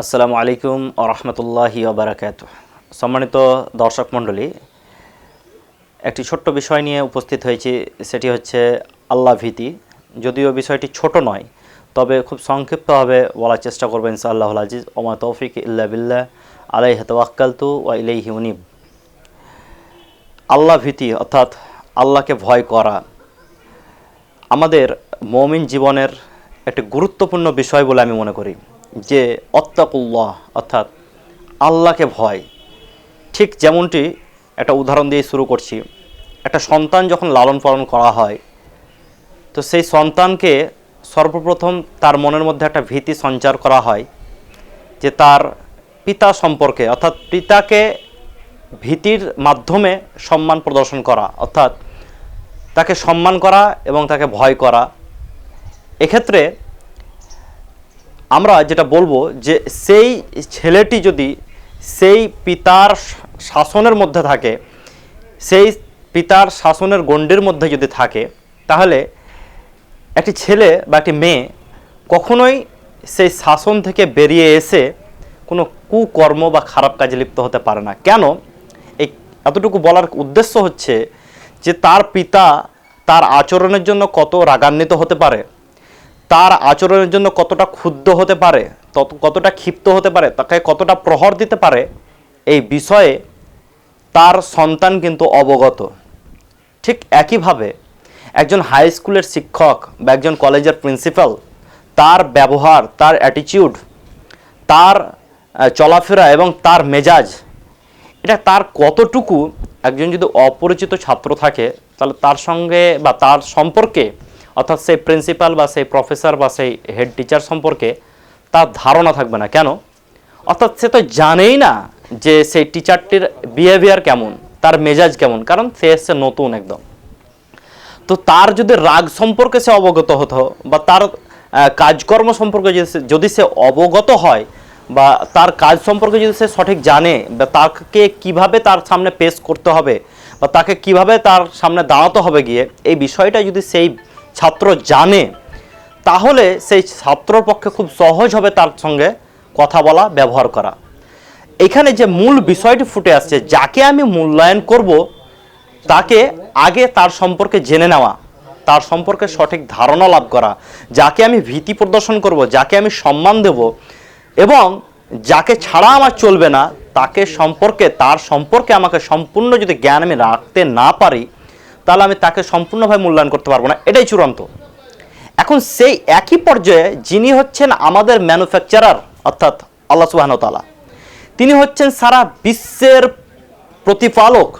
আসসালামু আলাইকুম ও রহমতুল্লাহি ওবরাকাত সম্মানিত দর্শক মণ্ডলী, একটি ছোট্ট বিষয় নিয়ে উপস্থিত হয়েছি, সেটি হচ্ছে আল্লাহ ভীতি। যদিও বিষয়টি ছোট নয়, তবে খুব সংক্ষিপ্তভাবে বলার চেষ্টা করব ইনশাআল্লাহ আজিজ। ওমা তৌফিক ইল্লা বিল্লাহ আলাই হেতওয়াক্কালতু ওয়া ইলাইহি উনিব। আল্লাহ ভীতি অর্থাৎ আল্লাহকে ভয় করা আমাদের মমিন জীবনের একটি গুরুত্বপূর্ণ বিষয় বলে আমি মনে করি। যে অত্তাকুল্লাহ, অর্থাৎ আল্লাহকে ভয়। ঠিক যেমনটি একটা উদাহরণ দিয়ে শুরু করছি। একটা সন্তান যখন লালন পালন করা হয়, তো সেই সন্তানকে সর্বপ্রথম তার মনের মধ্যে একটা ভীতি সঞ্চার করা হয় যে তার পিতা সম্পর্কে, অর্থাৎ পিতাকে ভীতির মাধ্যমে সম্মান প্রদর্শন করা, অর্থাৎ তাকে সম্মান করা এবং তাকে ভয় করা। এক্ষেত্রে আমরা যেটা বলব যে সেই ছেলেটি যদি সেই পিতার শাসনের মধ্যে থাকে, সেই পিতার শাসনের গণ্ডের মধ্যে যদি থাকে, তাহলে একটি ছেলে বা একটি মেয়ে কখনোই সেই শাসন থেকে বেরিয়ে এসে কোনো কুকর্ম বা খারাপ কাজে লিপ্ত হতে পারে না। কেন? এই এতটুকু বলার উদ্দেশ্য হচ্ছে যে তার পিতা তার আচরণের জন্য কত রাগান্বিত হতে পারে তার আচরণের জন্য কতটা ক্ষুব্ধ হতে পারে, তত, কতটা ক্ষিপ্ত হতে পারে, তাকে কতটা প্রহর দিতে পারে, এই বিষয়ে তার সন্তান কিন্তু অবগত। ঠিক একইভাবে একজন হাই স্কুলের শিক্ষক বা একজন কলেজের প্রিন্সিপাল তার ব্যবহার, তার অ্যাটিটিউড তার চলাফেরা এবং তার মেজাজ, এটা তার কতটুকু একজন যদি অপরিচিত ছাত্র থাকে, তাহলে তার সঙ্গে বা তার সম্পর্কে অর্থাৎ সেই প্রিন্সিপাল বা সেই প্রফেসর বা সেই হেড টিচার সম্পর্কে তার ধারণা থাকবে না। কেন? অর্থাৎ সে তো জানেই না যে সেই টিচারটির বিহেভিয়ার কেমন, তার মেজাজ কেমন, কারণ সে এসছে নতুন একদম। তো তার যদি রাগ সম্পর্কে সে অবগত হতো বা তার কাজকর্ম সম্পর্কে যদি সে- অবগত হয় বা তার কাজ সম্পর্কে যদি সে সঠিক জানে বা তাকে কীভাবে তার সামনে পেশ করতে হবে বা তাকে কীভাবে তার সামনে দাঁড়াতে হবে গিয়ে, এই বিষয়টা যদি সেই ছাত্র জানে, তাহলে সেই ছাত্রর পক্ষে খুব সহজ হবে তার সঙ্গে কথা বলা, ব্যবহার করা। এখানে যে মূল বিষয়টি ফুটে আসছে, যাকে আমি মূল্যায়ন করব, তাকে আগে তার সম্পর্কে জেনে নেওয়া, তার সম্পর্কে সঠিক ধারণা লাভ করা, যাকে আমি ভীতি প্রদর্শন করব, যাকে আমি সম্মান দেব, এবং যাকে ছাড়া আমার চলবে না, তাকে সম্পর্কে, তার সম্পর্কে আমাকে সম্পূর্ণ যদি জ্ঞান আমি রাখতে না পারি তাহলে আমি তাকে সম্পূর্ণভাবে মূল্যায়ন করতে পারব না। এটাই চূড়ান্ত। এখন সেই একই পর্যায়ে যিনি হচ্ছেন আমাদের ম্যানুফ্যাকচারার অর্থাৎ আল্লাহ সুবাহন তালা তিনি হচ্ছেন সারা বিশ্বের প্রতিপালক।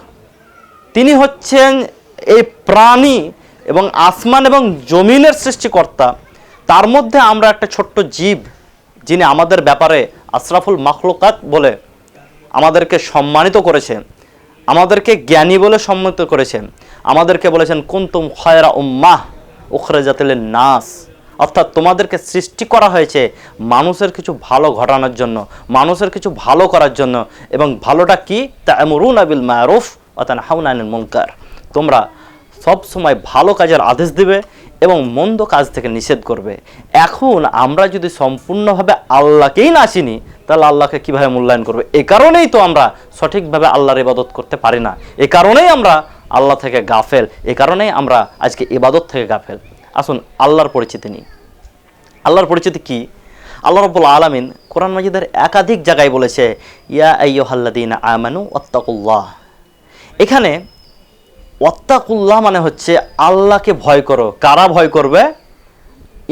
তিনি হচ্ছেন এই প্রাণী এবং আসমান এবং জমিনের সৃষ্টিকর্তা। তার মধ্যে আমরা একটা ছোট্ট জীব, যিনি আমাদের ব্যাপারে আশরাফুল মাখলুকাত বলে আমাদেরকে সম্মানিত করেছেন। আমাদেরকে জ্ঞানী বলে সম্মানিত করেছেন। আমাদেরকে বলেছেন, কুন্তুম খয়রা উম্মাহ উখরেজাতিল নাস অর্থাৎ তোমাদেরকে সৃষ্টি করা হয়েছে মানুষের কিছু ভালো ঘটানোর জন্য, মানুষের কিছু ভালো করার জন্য। এবং ভালোটা কি? তা এমরুন আবিল মারুফ অর্থাৎ হাউনানিল মুনকার। তোমরা সব সময় ভালো কাজের আদেশ দিবে এবং মন্দ কাজ থেকে নিষেধ করবে। এখন আমরা যদি সম্পূর্ণভাবে আল্লাহকেই না চিনি তাহলে আল্লাহকে কীভাবে মূল্যায়ন করবে? এ কারণেই তো আমরা সঠিকভাবে আল্লাহর ইবাদত করতে পারি না। এ কারণেই আমরা আল্লাহ থেকে গাফেল। এ কারণেই আমরা আজকে ইবাদত থেকে গাফেল। আসুন, আল্লাহর পরিচিতি নিই। আল্লাহর পরিচিতি কি? আল্লাহ রব্বুল আলমিন কোরআন মাজিদের একাধিক জায়গায় বলেছে, ইয়া আইয়ুহাল্লাদিন আমানু ওয়াত্তাকুল্লাহ। এখানে ওয়াত্তাকুল্লাহ মানে হচ্ছে আল্লাহকে ভয় করো। কারা ভয় করবে?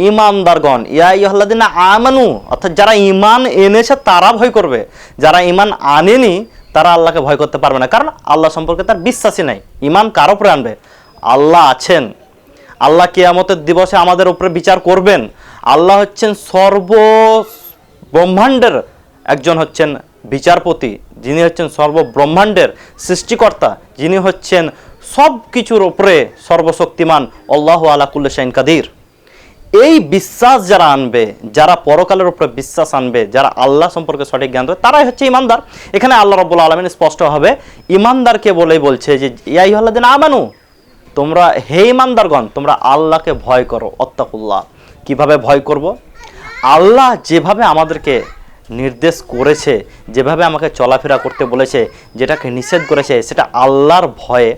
ইমানদারগণ, ইয়া ইহ্লাদিন আমানু, অর্থাৎ যারা ইমান এনেছে তারা ভয় করবে। যারা ইমান আনেনি, তারা আল্লাহকে ভয় করতে পারবে না। কারণ আল্লাহ সম্পর্কে তার বিশ্বাসই নাই। ইমান কার উপরে আনবে? আল্লাহ আছেন। আল্লাহ কিয়ামতের দিবসে আমাদের উপরে বিচার করবেন। আল্লাহ হচ্ছেন সর্ব ব্রহ্মাণ্ডের একজন হচ্ছেন বিচারপতি, যিনি হচ্ছেন সর্ব ব্রহ্মাণ্ডের সৃষ্টিকর্তা, যিনি হচ্ছেন সব কিছুর উপরে সর্বশক্তিমান, আল্লাহ আলাকুল্লা শাইন কাদির। এই বিশ্বাস যারা আনবে, যারা পরকালের উপরে বিশ্বাস আনবে, যারা আল্লাহ সম্পর্কে সঠিক জ্ঞান দেবে, তারাই হচ্ছে ইমানদার। এখানে আল্লাহ রব্বুল আলমিন হবে, ইমানদারকে বলেই বলছে যে ইয়াই দিন আমানু, তোমরা হে ইমানদারগণ, তোমরা আল্লাহকে ভয় করো, অত্তাকুল্লাহ। কীভাবে ভয় করব? আল্লাহ যেভাবে আমাদেরকে নির্দেশ করেছে, যেভাবে আমাকে চলাফেরা করতে বলেছে, যেটাকে নিষেধ করেছে, সেটা আল্লাহর ভয়ে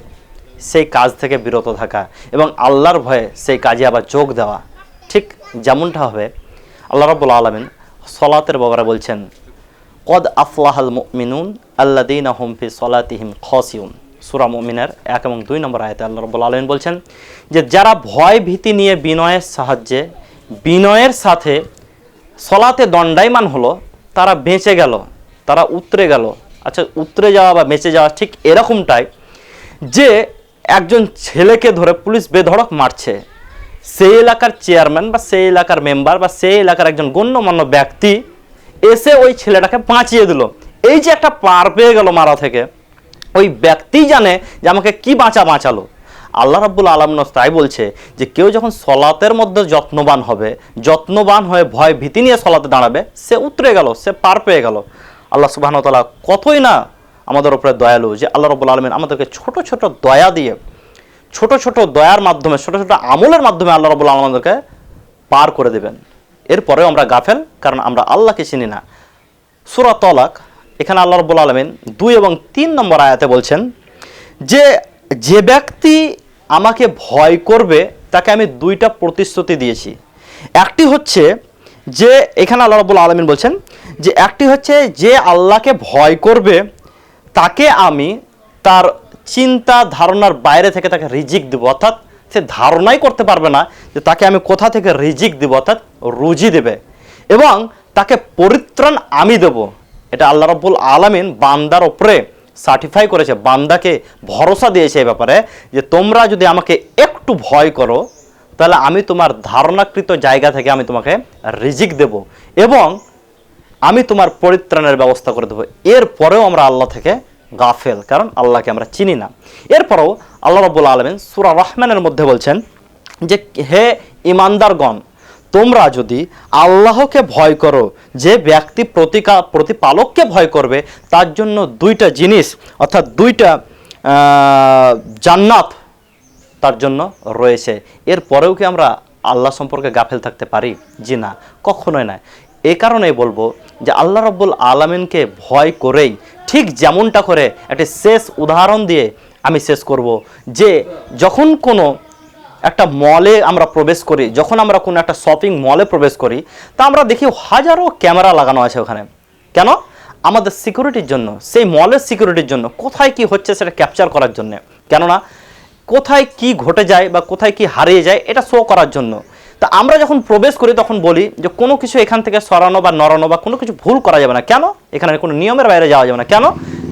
সেই কাজ থেকে বিরত থাকা এবং আল্লাহর ভয়ে সেই কাজে আবার যোগ দেওয়া। ঠিক যেমনটা হবে, আল্লাহ রাব্বুল আলমিন সলাতের বাবারা বলছেন, কদ আফলাহাল মিনুন আল্লাদিন হুম ফি সলাতিহিম খসিউন। সুরা মুমিনের এক এবং দুই নম্বর আয়তে আল্লাহ রব্বুল আলমিন বলছেন যে, যারা ভয় ভীতি নিয়ে বিনয়ের সাহায্যে, বিনয়ের সাথে সলাতে দণ্ডায়মান হলো, তারা বেঁচে গেল, তারা উতরে গেল। আচ্ছা উতরে যাওয়া বা বেঁচে যাওয়া ঠিক এরকমটাই যে, একজন ছেলেকে ধরে পুলিশ বেধড়ক মারছে। সেই এলাকার চেয়ারম্যান বা সেই এলাকার মেম্বার বা সেই এলাকার একজন গণ্যমান্য ব্যক্তি এসে ওই ছেলেটাকে বাঁচিয়ে দিল। এই যে একটা পার পেয়ে গেল মারা থেকে, ওই ব্যক্তি জানে যে আমাকে কি বাঁচা বাঁচালো। আল্লাহ রাব্বুল আলম তাই বলছে যে কেউ যখন সলাতের মধ্যে যত্নবান হবে, যত্নবান হয়ে ভয় ভীতি নিয়ে সলাতে দাঁড়াবে, সে উতরে গেল, সে পার পেয়ে গেল। আল্লাহ সুবাহতাল্লাহ কতই না আমাদের উপরে দয়ালু যে আল্লাহ রব্বুল আলমিন আমাদেরকে ছোট ছোট দয়া দিয়ে ছোট ছোট দয়ার মাধ্যমে, ছোট ছোট আমলের মাধ্যমে আল্লাহ রব্বুল আলম আমাদেরকে পার করে দেবেন। এরপরেও আমরা গাফেল, কারণ আমরা আল্লাহকে চিনি না। সুরা তলাক, এখানে আল্লাহ রব্বুল আলমিন দুই এবং তিন নম্বর আয়াতে বলছেন, যে যে ব্যক্তি আমাকে ভয় করবে, তাকে আমি দুইটা প্রতিশ্রুতি দিয়েছি। একটি হচ্ছে যে, এখানে আল্লাহ রব্বুল আলমিন বলছেন, যে একটি হচ্ছে যে আল্লাহকে ভয় করবে, তাকে আমি তার চিন্তা ধারণার বাইরে থেকে তাকে রিজিক দেবো, অর্থাৎ সে ধারণাই করতে পারবে না যে তাকে আমি কোথা থেকে রিজিক দেবো, অর্থাৎ রুজি দেবে। এবং তাকে পরিত্রাণ আমি দেব। এটা আল্লাহ রব্বুল আলমিন বান্দার ওপরে সার্টিফাই করেছে, বান্দাকে ভরসা দিয়েছে এই ব্যাপারে যে তোমরা যদি আমাকে একটু ভয় করো, তাহলে আমি তোমার ধারণাকৃত জায়গা থেকে আমি তোমাকে রিজিক দেব এবং আমি তোমার পরিত্রাণের ব্যবস্থা করে দেবো। এরপরেও আমরা আল্লাহ থেকে গাফেল, কারণ আল্লাহকে আমরা চিনি না। এরপরেও আল্লাহ রব্বুল আলমিন সুরা রহমানের মধ্যে বলছেন যে, হে ইমানদারগণ তোমরা যদি আল্লাহকে ভয় করো, যে ব্যক্তি প্রতিকা, প্রতিপালককে ভয় করবে, তার জন্য দুইটা জিনিস, অর্থাৎ দুইটা জান্নাত তার জন্য রয়েছে। এর পরেও কি আমরা আল্লাহ সম্পর্কে গাফেল থাকতে পারি? জি না, কখনোই না। এই কারণেই বলব যে, আল্লাহ রব্বুল আলমিনকে ভয় করেই ঠিক যেমনটা করে একটি শেষ উদাহরণ দিয়ে আমি শেষ করব যে যখন কোনো একটা মলে আমরা প্রবেশ করি, যখন আমরা কোনো একটা শপিং মলে প্রবেশ করি, তা আমরা দেখি হাজারো ক্যামেরা লাগানো আছে ওখানে। কেন? আমাদের সিকিউরিটির জন্য, সেই মলের সিকিউরিটির জন্য। কোথায় কি হচ্ছে সেটা ক্যাপচার করার জন্য। কেননা কোথায় কি ঘটে যায় বা কোথায় কি হারিয়ে যায়, এটা শো করার জন্য। তা আমরা যখন প্রবেশ করি তখন বলি যে কোনো কিছু এখান থেকে সরানো বা নড়ানো বা কোনো কিছু ভুল করা যাবে না। কেন? এখানে কোনো নিয়মের বাইরে যাওয়া যাবে না। কেন?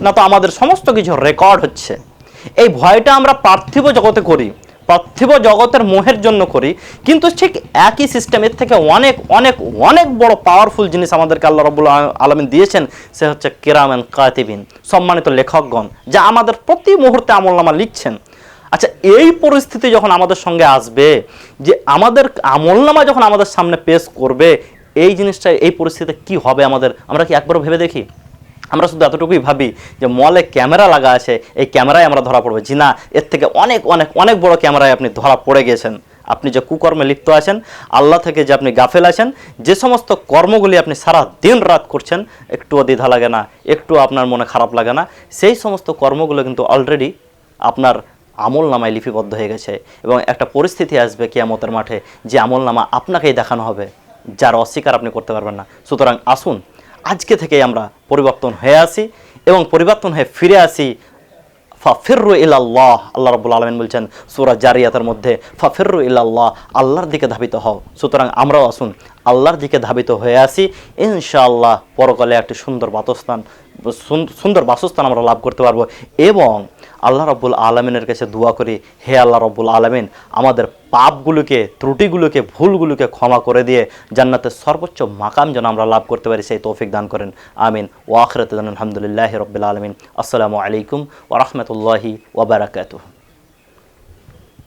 না তো আমাদের সমস্ত কিছু রেকর্ড হচ্ছে। এই ভয়টা আমরা পার্থিব জগতে করি, পার্থিব জগতের মোহের জন্য করি, কিন্তু ঠিক একই সিস্টেম এর থেকে অনেক অনেক অনেক বড় পাওয়ারফুল জিনিস আমাদেরকে আল্লাহ রবুল আলমিন দিয়েছেন, সে হচ্ছে কেরামেন কাতিবিন সম্মানিত লেখকগণ, যা আমাদের প্রতি মুহূর্তে আমল নামা লিখছেন। আচ্ছা এই পরিস্থিতি যখন আমাদের সঙ্গে আসবে, যে আমাদের আমলনামা যখন আমাদের সামনে পেশ করবে, এই জিনিসটা, এই পরিস্থিতিতে কি হবে আমাদের? আমরা কি একবার ভেবে দেখি? আমরা শুধু এতটুকুই ভাবি যে মলে ক্যামেরা লাগা আছে, এই ক্যামেরায় আমরা ধরা পড়ব। জি না, এর থেকে অনেক অনেক অনেক বড় ক্যামেরায় আপনি ধরা পড়ে গেছেন। আপনি যে কুকর্মে লিপ্ত আছেন, আল্লাহ থেকে যে আপনি গাফেল আছেন, যে সমস্ত কর্মগুলি আপনি সারা দিন রাত করছেন, একটুও দ্বিধা লাগে না একটু আপনার মনে খারাপ লাগে না। সেই সমস্ত কর্মগুলো কিন্তু অলরেডি আপনার আমল নামায় লিপিবদ্ধ হয়ে গেছে এবং একটা পরিস্থিতি আসবে কিয়ামতের মাঠে যে আমল নামা আপনাকেই দেখানো হবে, যার অস্বীকার আপনি করতে পারবেন না। সুতরাং আসুন, আজকে থেকেই আমরা পরিবর্তন হয়ে আসি এবং পরিবর্তন হয়ে ফিরে আসি। ফাফিরু ইল্লাল্লাহ আল্লাহ রাব্বুল আলামিন বলছেন, সূরা জারিয়াতের মধ্যে ফাফিরু ইল্লাল্লাহ আল্লাহর দিকে ধাবিত হও। সুতরাং আমরাও আসুন, আল্লাহর দিকে ধাবিত হয়ে আসি। ইনশাআল্লাহ, পরকালে একটি সুন্দর বাসস্থান সুন- সুন্দর বাসস্থান আমরা লাভ করতে পারব। এবং আল্লাহ রব্বুল আলমিনের কাছে দোয়া করি, হে আল্লাহ রব্বুল আলমিন, আমাদের পাপগুলোকে, ত্রুটিগুলোকে, ভুলগুলোকে ক্ষমা করে দিয়ে জান্নাতের সর্বোচ্চ মাকাম যেন আমরা লাভ করতে পারি, সেই তৌফিক দান করেন। আমিন। ওয়াখরত আলহামদুলিল্লাহ রব্বুল আলমিন। আসসালামু আলাইকুম ওরহমতুল্লাহি ওবরাকাতুহ